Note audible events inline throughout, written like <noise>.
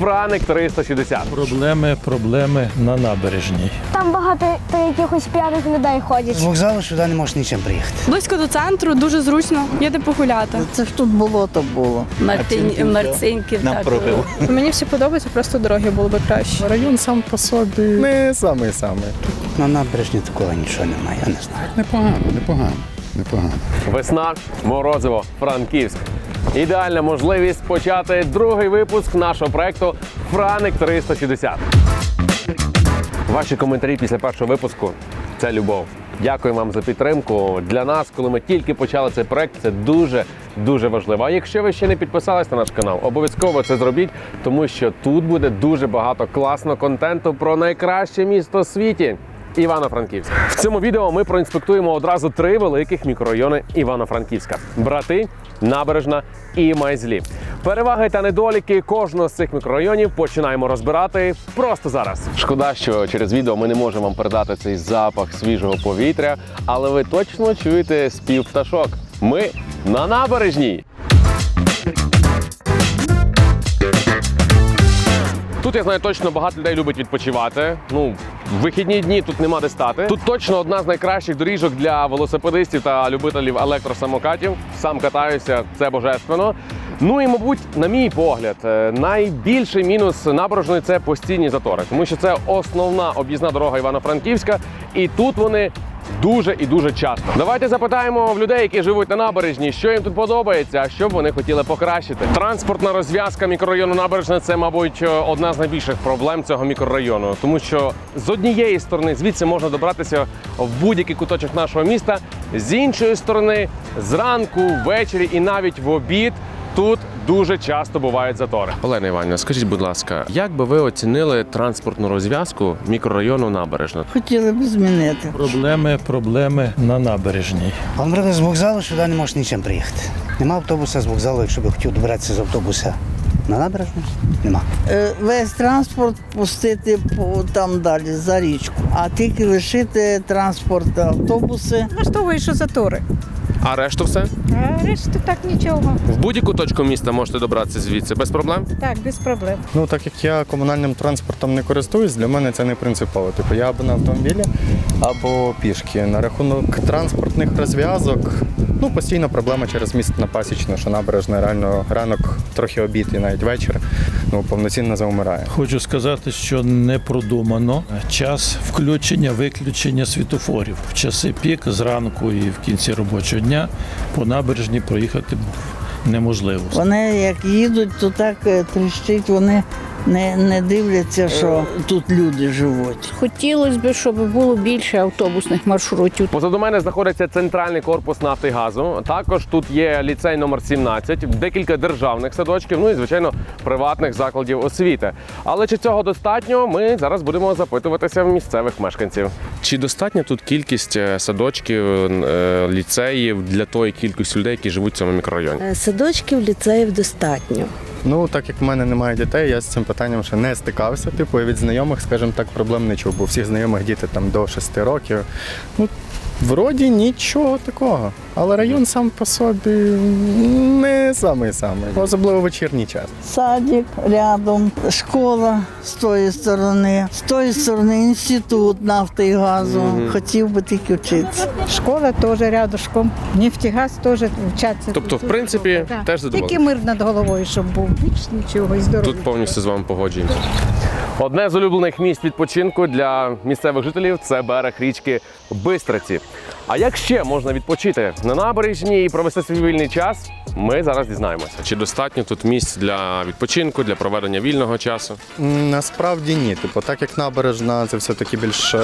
Франик 360. Проблеми, проблеми на набережній. Там багато якихось п'яних людей ходять. З вокзалу сюди не можеш нічим приїхати. Близько до центру, дуже зручно. Є де погуляти. Це ж тут болото було. Мартин, Марцинків Нам так. пробив. <laughs> Мені всі подобається, просто дороги було б краще. Район сам по собі не самий самий. На набережні такого нічого немає, я не знаю. Непогано, непогано, непогано. Весна, морозиво, Франківськ. Ідеальна можливість почати другий випуск нашого проекту Франик 360. Ваші коментарі після першого випуску це любов. Дякую вам за підтримку. Для нас, коли ми тільки почали цей проект, це дуже дуже важливо. А якщо ви ще не підписались на наш канал, обов'язково це зробіть, тому що тут буде дуже багато класного контенту про найкраще місто в світі. Івано-Франківськ. В цьому відео ми проінспектуємо одразу три великих мікрорайони Івано-Франківська: брати, набережна і майзлі. Переваги та недоліки кожного з цих мікрорайонів починаємо розбирати просто зараз. Шкода, що через відео ми не можемо вам передати цей запах свіжого повітря, але ви точно чуєте спів пташок. Ми на набережній. Тут я знаю точно багато людей любить відпочивати. Ну, в вихідні дні тут нема де стати. Тут точно одна з найкращих доріжок для велосипедистів та любителів електросамокатів. Сам катаюся, це божественно. Ну і мабуть, на мій погляд, е, найбільший мінус набережної це постійні затори, тому що це основна об'їзна дорога Івано-Франківська, і тут вони дуже і дуже часто. Давайте запитаємо в людей, які живуть на набережні, що їм тут подобається, а що б вони хотіли покращити. Транспортна розв'язка мікрорайону набережна це, мабуть, одна з найбільших проблем цього мікрорайону, тому що з однієї сторони звідси можна добратися в будь-який куточок нашого міста, з іншої сторони, зранку, ввечері і навіть в обід. Тут дуже часто бувають затори. Олена Іванівна, скажіть, будь ласка, як би ви оцінили транспортну розв'язку мікрорайону набережна? Хотіли б змінити. Проблеми, проблеми на набережній. А наприклад, з вокзалу сюди не можеш нічим приїхати. Нема автобуса з вокзалу, якщо б хотів добиратися з автобуса на набережну, нема. Е, Весь транспорт пустити по там далі за річку, а тільки лишити транспорт автобуси. Влаштовує, що затори. А решту все? А решту так нічого. В будь-яку точку міста можете добратися звідси без проблем. Так, без проблем. Ну так як я комунальним транспортом не користуюсь, для мене це не принципово. Типу я або на автомобілі, або пішки. На рахунок транспортних розв'язок. Ну, постійно проблема через міст на пасічну, що набережна реально ранок, трохи обід і навіть вечір. Ну, повноцінно заумирає. Хочу сказати, що не продумано час включення, виключення світофорів. В часи пік зранку і в кінці робочого дня по набережні проїхати неможливо. Вони як їдуть, то так е, тріщить, вони не, не дивляться, що тут люди живуть. Хотілося б, щоб було більше автобусних маршрутів. Позаду мене знаходиться центральний корпус Нафтигазу. Також тут є ліцей номер 17, декілька державних садочків, ну і звичайно приватних закладів освіти. Але чи цього достатньо? Ми зараз будемо запитуватися в місцевих мешканців. Чи достатня тут кількість е, садочків, е, ліцеїв для тої кількості людей, які живуть в цьому мікрорайоні? Е, Садочків, ліцеїв достатньо. Ну, так як в мене немає дітей, я з цим питанням ще не стикався. Типу, і від знайомих, скажімо так, проблем не чув, бо всіх знайомих діти там до 6 років. Ну, вроді нічого такого. Але район сам по собі не самий самий, особливо вечірній час. Садик рядом, школа з тої сторони, з тої сторони інститут нафти і газу. Хотів би тільки вчитися. Школа теж рядышком. Нефтегаз теж вчаться. Тобто, в принципі, теж задоволені? Тільки мир над головою, щоб був. Більш нічого і здоров'я. Тут повністю з вами погоджуємося. Одне з улюблених місць відпочинку для місцевих жителів це берег річки Бистриці. А як ще можна відпочити на набережні і провести свій вільний час? Ми зараз дізнаємося. Чи достатньо тут місць для відпочинку, для проведення вільного часу? Насправді ні. Типу, так як набережна це все-таки більше,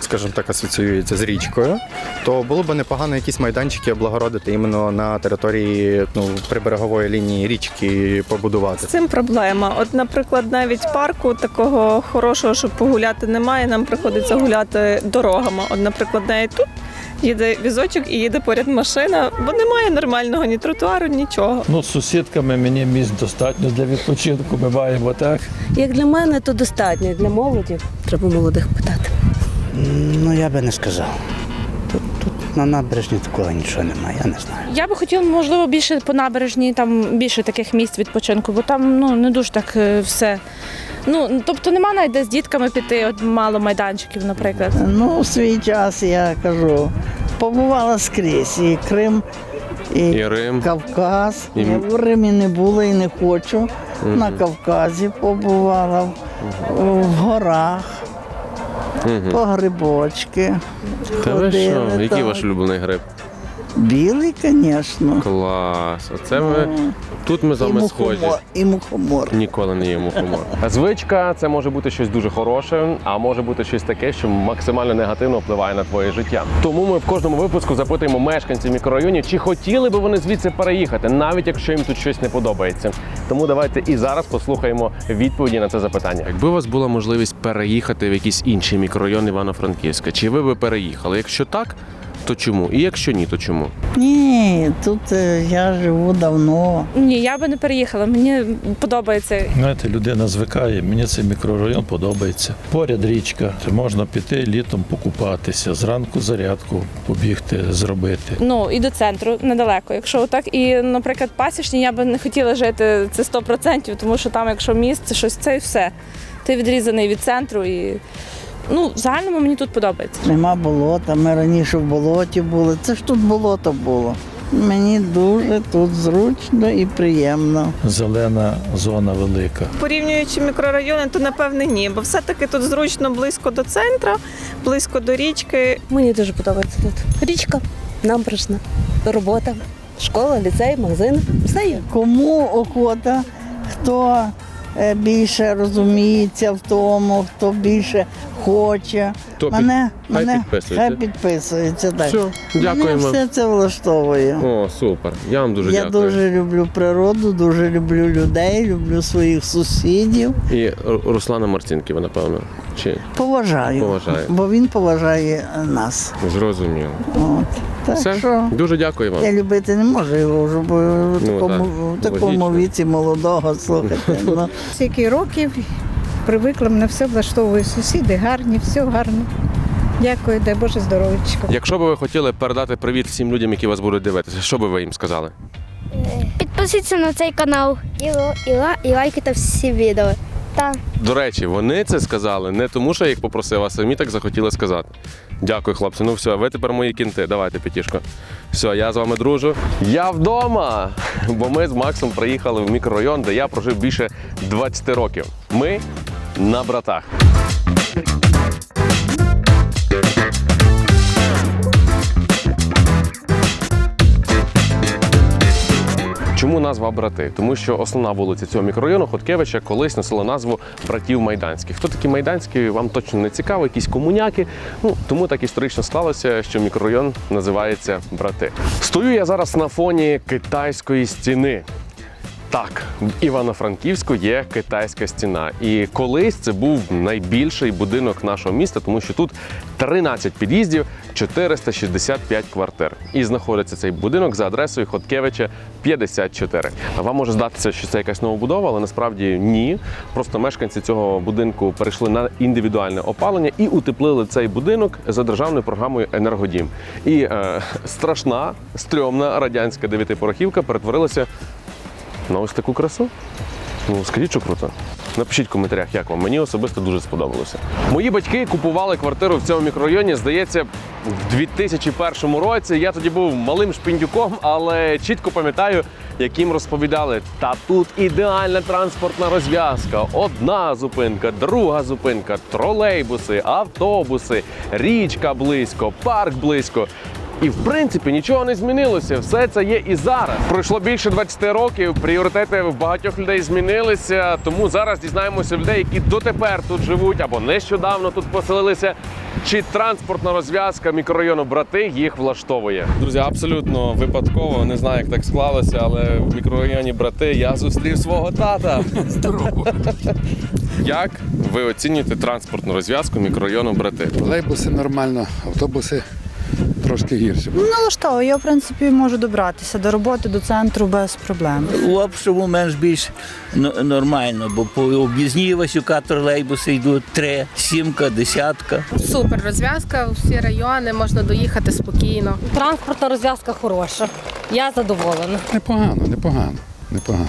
скажімо так, асоціюється з річкою, то було б непогано якісь майданчики облагородити іменно на території ну, приберегової лінії річки побудувати. З цим проблема. От, наприклад, навіть парку такого хорошого, щоб погуляти, немає. Нам приходиться гуляти дорогами. От, наприклад, навіть тут їде візочок і їде поряд машина, бо немає нормального ні тротуару, нічого. Ну, з сусідками мені місць достатньо для відпочинку. Ми маємо так. Як для мене, то достатньо. Для молоді треба молодих питати. Ну, я би не сказав. Тут, тут на набережні такого нічого немає, я не знаю. Я би хотіла, можливо, більше по набережні, там більше таких місць відпочинку, бо там ну не дуже так е, все. Ну тобто нема навіть де з дітками піти, от мало майданчиків, наприклад. Ну, у свій час я кажу, побувала скрізь. І Крим, і, І Рим. Кавказ. І- Я в Римі не була і не хочу. На Кавказі побувала, в, в горах, по грибочки. Та ви що? Який так. ваш улюблений гриб? Білий, звісно. Клас. Оце ми тут ми з вами схожі. І мухомор. Ніколи не їм мухомор. Звичка це може бути щось дуже хороше, а може бути щось таке, що максимально негативно впливає на твоє життя. Тому ми в кожному випуску запитуємо мешканців мікрорайонів, чи хотіли би вони звідси переїхати, навіть якщо їм тут щось не подобається. Тому давайте і зараз послухаємо відповіді на це запитання. Якби у вас була можливість переїхати в якийсь інший мікрорайон Івано-Франківська, чи ви би переїхали? Якщо так, то чому? І якщо ні, то чому? Ні, тут е, я живу давно. Ні, я би не переїхала. Мені подобається. Знаєте, людина звикає, мені цей мікрорайон подобається. Поряд річка, можна піти літом покупатися, зранку зарядку побігти, зробити. Ну і до центру недалеко. Якщо так, і, наприклад, пасічні я би не хотіла жити це 100%, тому що там, якщо міст, це щось це і все. Ти відрізаний від центру і ну, в загальному мені тут подобається. Нема болота. Ми раніше в болоті були. Це ж тут болото було. Мені дуже тут зручно і приємно. Зелена зона велика. Порівнюючи мікрорайони, то напевне ні, бо все-таки тут зручно близько до центру, близько до річки. Мені дуже подобається тут. Річка, набережна, робота, школа, ліцей, магазин. Все є. Кому охота, хто е, більше розуміється в тому, хто більше хоче. То під- мене, хай мене підписується. хай підписується. Так. Все, дякуємо. Мене все це влаштовує. О, супер. Я вам дуже Я дякую. дуже люблю природу, дуже люблю людей, люблю своїх сусідів. І Руслана Марцінківа, напевно. Чи Поважаю, Поважає. бо він поважає е, нас. зрозуміло. От. Так Все, що дуже дякую вам. я любити не можу його вже, бо в Ну, такому, так, в такому логічно. віці молодого слухайте. <laughs> Ну, Скільки років привикла, мене все влаштовує. Сусіди гарні, все гарно. Дякую, дай Боже здоров'ячка. Якщо би ви хотіли передати привіт всім людям, які вас будуть дивитися, що би ви їм сказали? Підписуйтесь на цей канал і, і, і лайкайте всі відео. Та До речі, вони це сказали не тому, що я їх попросив, а самі так захотіли сказати. Дякую, хлопці. Ну все, ви тепер мої кінти. Давайте, п'ятішко. Все, я з вами дружу. Я вдома. Бо ми з Максом приїхали в мікрорайон, де я прожив більше 20 років. Ми на братах. Чому назва брати? Тому що основна вулиця цього мікрорайону Хоткевича колись носила назву братів Майданських. Хто такі майданські, вам точно не цікаво, якісь комуняки. Ну тому так історично сталося, що мікрорайон називається Брати. Стою я зараз на фоні китайської стіни. Так, в Івано-Франківську є китайська стіна. І колись це був найбільший будинок нашого міста, тому що тут 13 під'їздів, 465 квартир. І знаходиться цей будинок за адресою Хоткевича 54. Вам може здатися, що це якась новобудова, але насправді ні. Просто мешканці цього будинку перейшли на індивідуальне опалення і утеплили цей будинок за державною програмою Енергодім. І е, страшна, стрьомна радянська дев'ятипорохівка перетворилася на ось таку красу. Ну, скажіть, що круто. Напишіть в коментарях, як вам. Мені особисто дуже сподобалося. Мої батьки купували квартиру в цьому мікрорайоні, здається, в 2001 році. Я тоді був малим шпіндюком, але чітко пам'ятаю, як їм розповідали, та тут ідеальна транспортна розв'язка. Одна зупинка, друга зупинка, тролейбуси, автобуси, річка близько, парк близько. І в принципі нічого не змінилося. Все це є і зараз. Пройшло більше 20 років. Пріоритети в багатьох людей змінилися. Тому зараз дізнаємося людей, які дотепер тут живуть або нещодавно тут поселилися. Чи транспортна розв'язка мікрорайону брати їх влаштовує? Друзі, абсолютно випадково не знаю, як так склалося, але в мікрорайоні брати я зустрів свого тата. Здорово. Як ви оцінюєте транспортну розв'язку мікрорайону брати? Тролейбуси нормально, автобуси трошки гірше. Налаштовую, я в принципі можу добратися до роботи, до центру без проблем. У обшиву менш більш нормально, бо по об'їзній Васюка тролейбуси йдуть три, сімка, десятка. Супер розв'язка, всі райони, можна доїхати спокійно. Транспортна розв'язка хороша. Я задоволена. Непогано, непогано, непогано.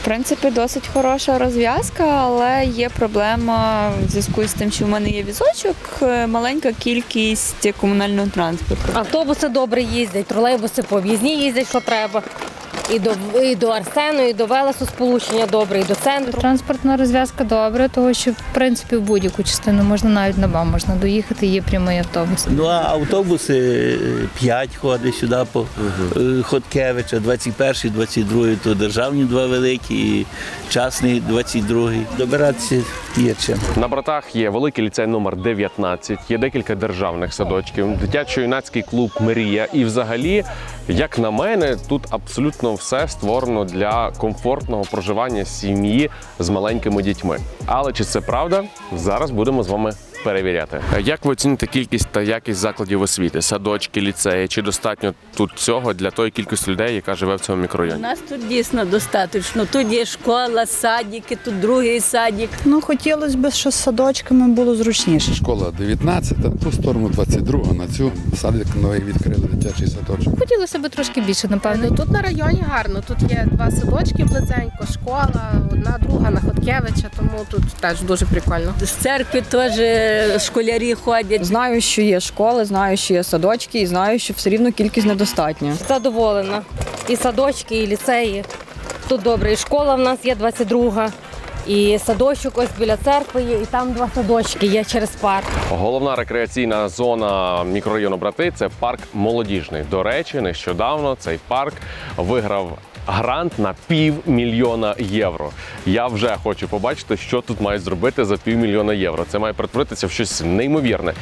В принципі, досить хороша розв'язка, але є проблема в зв'язку з тим, що в мене є візочок, е, маленька кількість комунального транспорту. Автобуси добре їздять, тролейбуси по їздять, що треба. І до, і до Арсену, і до Велесу сполучення добре, і до центру. Транспортна розв'язка добре, тому що в принципі в будь-яку частину можна навіть на БАМ можна доїхати, є прямий автобус. Ну а автобуси 5 ходить сюди по е, Хоткевича, 21, 22, то державні два великі, і частний 22. Добиратися є чим. На братах є великий ліцей номер 19, є декілька державних садочків, дитячо-юнацький клуб Мрія. І взагалі, як на мене, тут абсолютно все створено для комфортного проживання сім'ї з маленькими дітьми. Але чи це правда? Зараз будемо з вами. Перевіряти, як ви оціните кількість та якість закладів освіти, садочки, ліцеї? Чи достатньо тут цього для тої кількості людей, яка живе в цьому мікрорайоні? нас тут дійсно достатньо. Тут є школа, садики, тут другий садик. Ну, хотілося б, що з садочками було зручніше. Школа 19, на ту сторону 22, на цю садик новий відкрили дитячий садочок. Хотілося б трошки більше, напевно. Тут на районі гарно. Тут є два садочки близенько, школа, одна друга на Хоткевича, тому тут теж дуже прикольно. З церкви теж школярі ходять. Знаю, що є школи, знаю, що є садочки, і знаю, що все рівно кількість недостатня. Задоволена. І садочки, і ліцеї. Тут добре. І школа в нас є 22. І садочок ось біля церкви є, і там два садочки є через парк. Головна рекреаційна зона мікрорайону Брати це парк молодіжний. До речі, нещодавно цей парк виграв. Грант на півмільйона євро. Я вже хочу побачити, що тут мають зробити за півмільйона євро. Це має перетворитися в щось неймовірне.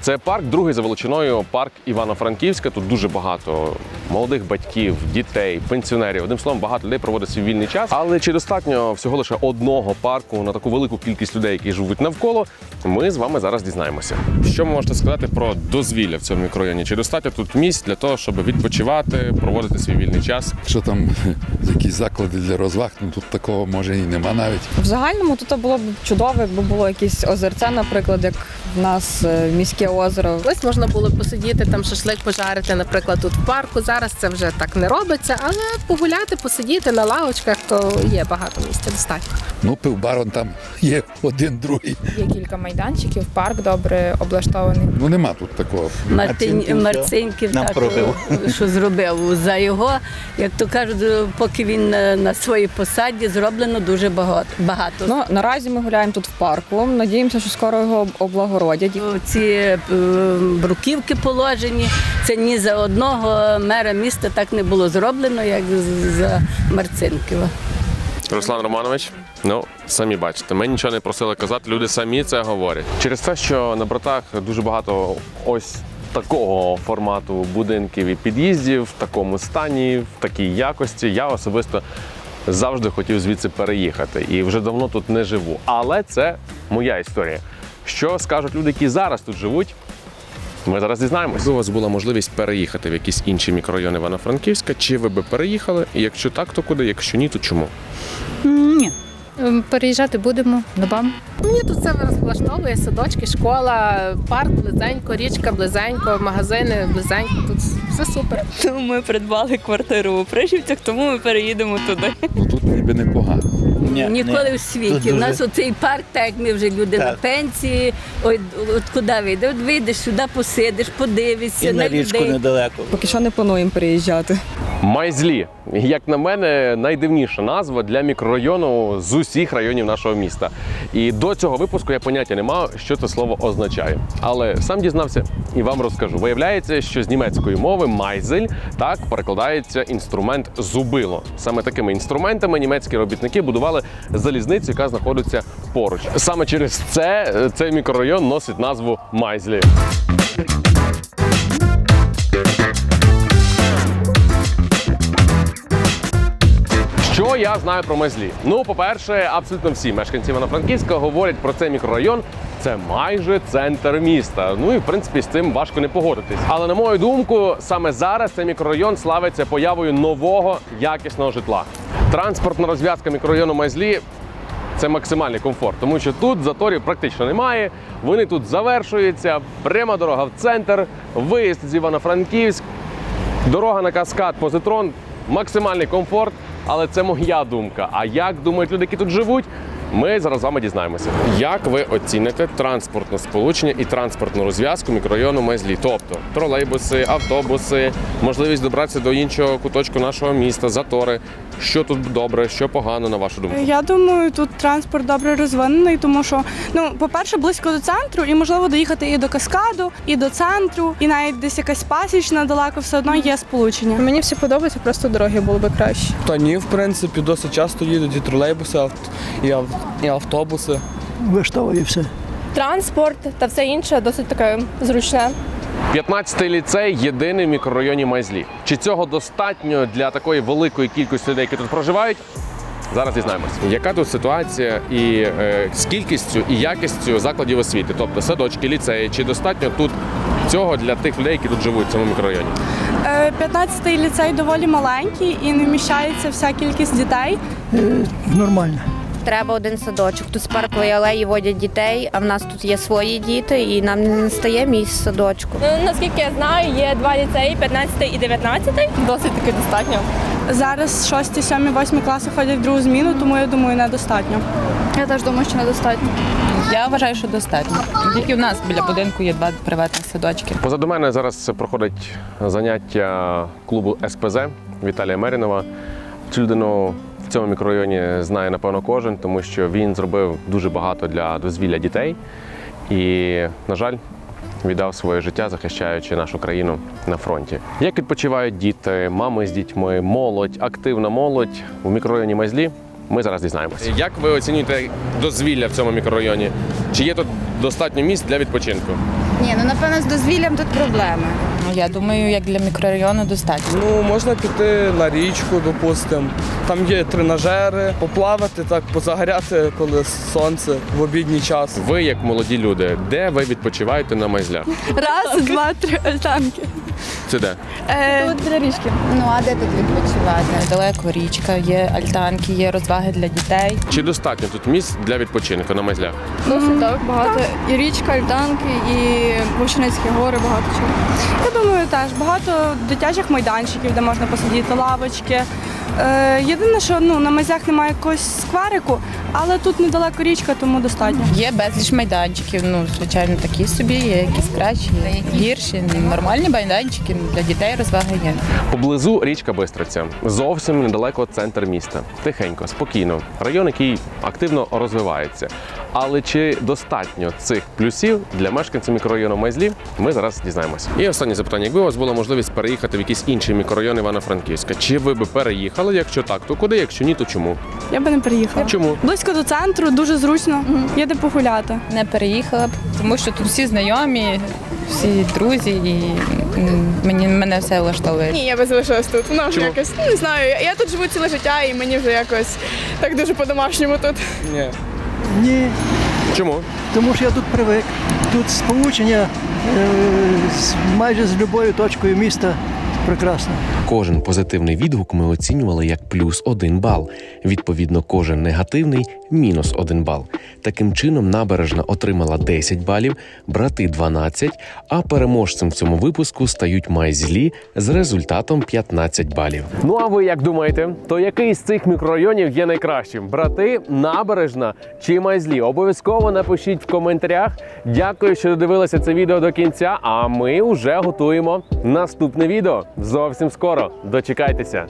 Це парк, другий за величиною парк Івано-Франківська. Тут дуже багато молодих батьків, дітей, пенсіонерів. Одним словом, багато людей проводить свій вільний час. Але чи достатньо всього лише одного парку на таку велику кількість людей, які живуть навколо? Ми з вами зараз дізнаємося. Що ви можете сказати про дозвілля в цьому мікрорайоні? Чи достатньо тут місць для того, щоб відпочивати, проводити свій вільний час? Якщо там <laughs> якісь заклади для розваг, ну тут такого може і нема навіть. В загальному тут було б чудово, якби було якесь озерце, наприклад, як в нас е, міське озеро. Ось можна було посидіти, там шашлик пожарити, наприклад, тут в парку. Зараз це вже так не робиться, але погуляти, посидіти на лавочках, то є багато місця достатньо. Ну, пивбарон там є один, другий. Є кілька майданчиків, парк добре облаштований. Ну нема тут такого. Мартин, Марцинків так, пробив. що зробив за його, як то кажуть, поки він на, на своїй посаді зроблено дуже багато. багато. Ну наразі ми гуляємо тут в парку. Надіємося, що скоро його облагородять. Ці е, бруківки положені. Це ні за одного мера міста так не було зроблено, як з- за Марцинківа. Руслан Романович, ну самі бачите, ми нічого не просили казати. Люди самі це говорять. Через те, що на братах дуже багато ось такого формату будинків і під'їздів, в такому стані, в такій якості, я особисто завжди хотів звідси переїхати і вже давно тут не живу. Але це моя історія. Що скажуть люди, які зараз тут живуть? Ми зараз дізнаємося. Якби у вас була можливість переїхати в якісь інші мікрорайони Івано-Франківська, чи ви би переїхали? І якщо так, то куди? Якщо ні, то чому? Ні. Переїжджати будемо на БАМ. Мені тут все влаштовує, садочки, школа, парк близенько, річка близенько, магазини близенько. Тут все супер. Ми придбали квартиру у Пришівцях, тому ми переїдемо туди. Ну тут ніби непогано. Ні, Ніколи ні. в світі. Тут У дуже- нас оцей парк, так як ми вже люди на пенсії. Ой, от куди вийде? От вийдеш сюди, посидиш, подивишся І на річку людей. недалеко. Поки що не плануємо переїжджати. Майзлі, як на мене, найдивніша назва для мікрорайону з усіх районів нашого міста. І до цього випуску я поняття не мав, що це слово означає. Але сам дізнався і вам розкажу. Виявляється, що з німецької мови майзель так перекладається інструмент зубило. Саме такими інструментами німецькі робітники будували залізницю, яка знаходиться поруч. Саме через це е, цей мікрорайон носить назву Майзлі. Я знаю про Майзлі? Ну, по-перше, абсолютно всі мешканці Івано-Франківська говорять про цей мікрорайон. Це майже центр міста. Ну і в принципі з цим важко не погодитись. Але на мою думку, саме зараз цей мікрорайон славиться появою нового якісного житла. Транспортна розв'язка мікрорайону Майзлі це максимальний комфорт, тому що тут заторів практично немає. Вони тут завершуються. Пряма дорога в центр, виїзд з Івано-Франківськ, дорога на каскад, позитрон, максимальний комфорт. Але це моя думка. А як думають люди, які тут живуть? Ми зараз з вами дізнаємося. Як ви оціните транспортне сполучення і транспортну розв'язку мікрорайону Майзлі? Тобто тролейбуси, автобуси, можливість добратися до іншого куточку нашого міста, затори. Що тут добре, що погано, на вашу думку? Я думаю, тут транспорт добре розвинений, тому що ну, по-перше, близько до центру, і можливо доїхати і до каскаду, і до центру, і навіть десь якась пасічна далеко все одно є сполучення. Мені всі подобається, просто дороги були би краще. Та ні, в принципі, досить часто їдуть і тролейбуси, і, ав- і автобуси. Виштовує все. Транспорт та все інше досить таке зручне. 15-й ліцей єдиний в мікрорайоні Майзлі. Чи цього достатньо для такої великої кількості людей, які тут проживають? Зараз дізнаємося. Яка тут ситуація і е, з кількістю і якістю закладів освіти, тобто садочки, ліцеї, чи достатньо тут цього для тих людей, які тут живуть в цьому мікрорайоні? 15-й ліцей доволі маленький і не вміщається вся кількість дітей. Нормально. Треба один садочок. Тут з паркової алеї водять дітей, а в нас тут є свої діти, і нам не стає місць садочку. Ну, наскільки я знаю, є два ліцеї, 15 і 19. Досить таки достатньо. Зараз 6, 7, 8 класи ходять в другу зміну, тому я думаю, недостатньо. Я теж думаю, що недостатньо. Я вважаю, що достатньо. Тільки в нас біля будинку є два приватних садочки. Позаду мене зараз проходить заняття клубу СПЗ Віталія Мерінова. Цю людину в цьому мікрорайоні знає напевно кожен, тому що він зробив дуже багато для дозвілля дітей і, на жаль, віддав своє життя, захищаючи нашу країну на фронті. Як відпочивають діти, мами з дітьми, молодь, активна молодь у мікрорайоні Майзлі? Ми зараз дізнаємося. Як ви оцінюєте дозвілля в цьому мікрорайоні? Чи є тут достатньо місць для відпочинку? Ні, ну напевно з дозвіллям тут проблеми. Ну я думаю, як для мікрорайону достатньо. Ну, можна піти на річку, допустимо. Там є тренажери, поплавати, так, позагоряти, коли сонце в обідній час. Ви, як молоді люди, де ви відпочиваєте на майзлях? Раз, два, три альтанки. Це де? Е, Для річки. Ну а де тут відпочивати? Далеко річка, є альтанки, є розваги для дітей. Чи достатньо тут місць для відпочинку на майзлях? Досить так, багато. І річка, альтанки, і Вовчинецькі гори, багато чого. Я думаю, теж багато дитячих майданчиків, де можна посидіти, лавочки. Е, єдине, що ну, на мазях немає якогось скварику, але тут недалеко річка, тому достатньо. Є безліч майданчиків. Ну звичайно, такі собі, є якісь кращі, є гірші. Нормальні майданчики для дітей розваги є. Поблизу річка Бистриця, зовсім недалеко центр міста. Тихенько, спокійно. Район, який активно розвивається. Але чи достатньо цих плюсів для мешканців мікрорайону Майзлі? Ми зараз дізнаємося. І останнє запитання: якби у вас була можливість переїхати в якийсь інший мікрорайон Івано-Франківська, чи ви би переїхали? Якщо так, то куди? Якщо ні, то чому? Я би не приїхала. Чому? Близько до центру, дуже зручно. Є де погуляти. Не переїхала б, тому що тут всі знайомі, всі друзі, і мені мене все влаштовує. Ні, я би залишилась тут. Воно вже Чому? якось ну, не знаю. Я тут живу ціле життя, і мені вже якось так дуже по-домашньому тут. Ні. Ні, Чому? тому що я тут привик. Тут сполучення е, з, майже з будь-якою точкою міста прекрасно. Кожен позитивний відгук ми оцінювали як плюс один бал. Відповідно, кожен негативний мінус один бал. Таким чином, набережна отримала 10 балів, брати 12, а переможцем в цьому випуску стають майзлі з результатом 15 балів. Ну а ви як думаєте, то який з цих мікрорайонів є найкращим? Брати, набережна чи майзлі? Обов'язково напишіть в коментарях. Дякую, що додивилися це відео до кінця. А ми вже готуємо наступне відео зовсім скоро. Дочекайтеся.